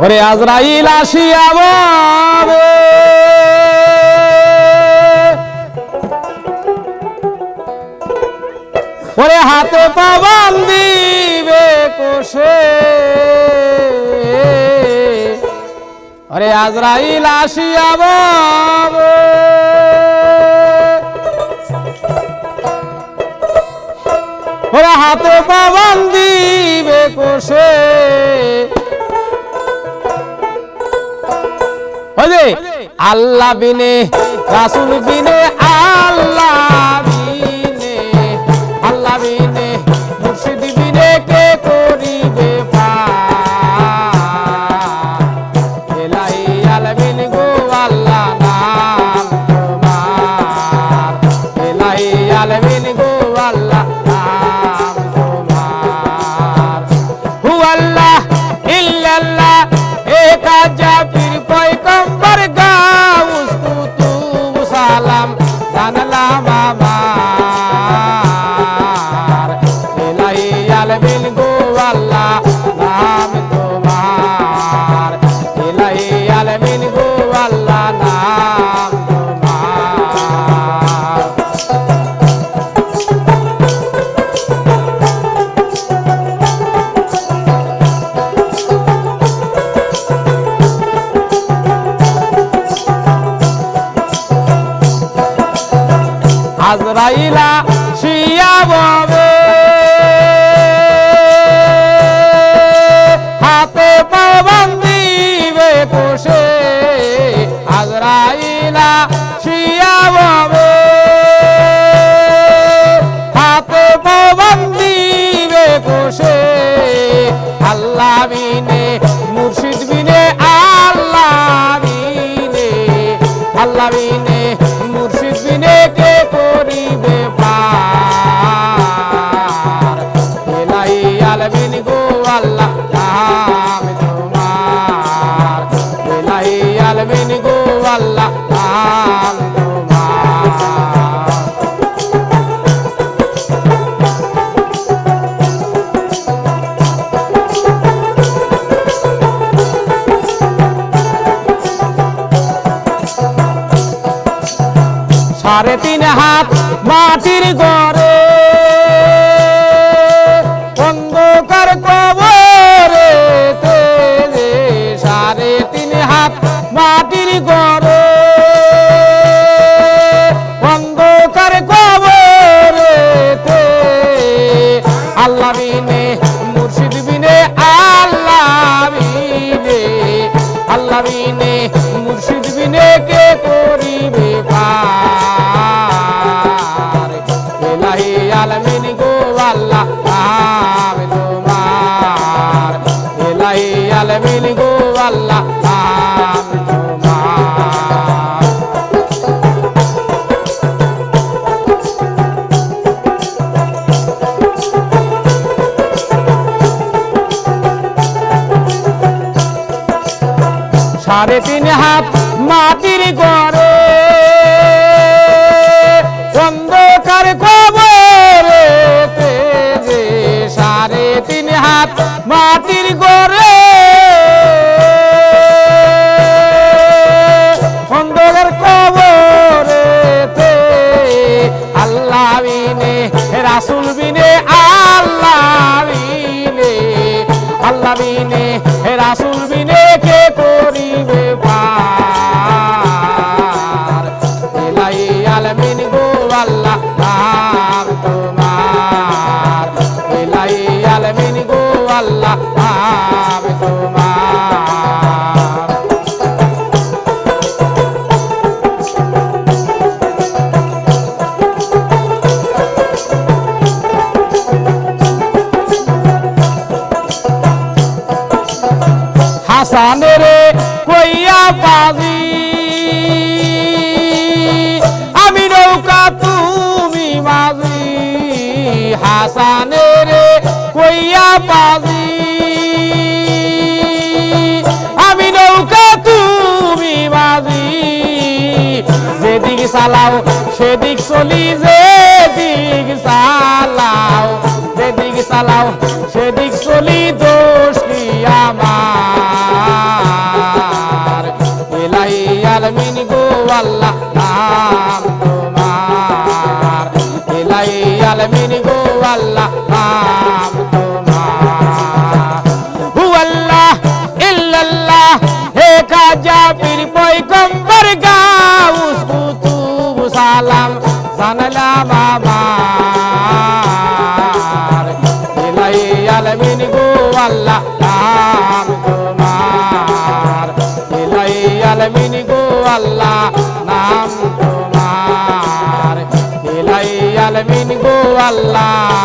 ওরে আজরাইল আসিয়া বলে। ওরে হাতে পাবান দিবে কোষে। ওরে আজরাইল আসিয়া বলে। ওরা হাতে পাবান দিবে কোষে। আল্লাহ বিনে রাসুল বিনে আজরাইলা শিয়া ববে। হাতে পাবান দিবে কোষে, আজরাইলা শিয়া ববে। হাতে পাবান দিবে কোষে, আল্লাহ সাড়ে তিন হাত মাটির গড়ে। অন্ধকার কবরে আল্লাহ নাম তোমার সাড়ে তিন হাত মাটির গড়ে রাসুল হাসানের কইয়া পাবি আমি নৌকা তুমি মাঝি হাসানের কইয়া পাবি আমি নৌকা তুমি মাঝি যেদিক চালাও সেদিক চলি, যেদিক চালাও যেদিক চালাও వల మినుగు వల్ల ఇల్లల్లా ఏ కాజా పిరిపోయి కొంబరుగా ఉసుకు తూగు సాలం సనలా మామార్ ఇలయ్యల మినుగు వల్ల రామ్ కుమార్ ఇలయ్యల మినుగు వల్ల আল্লাহ।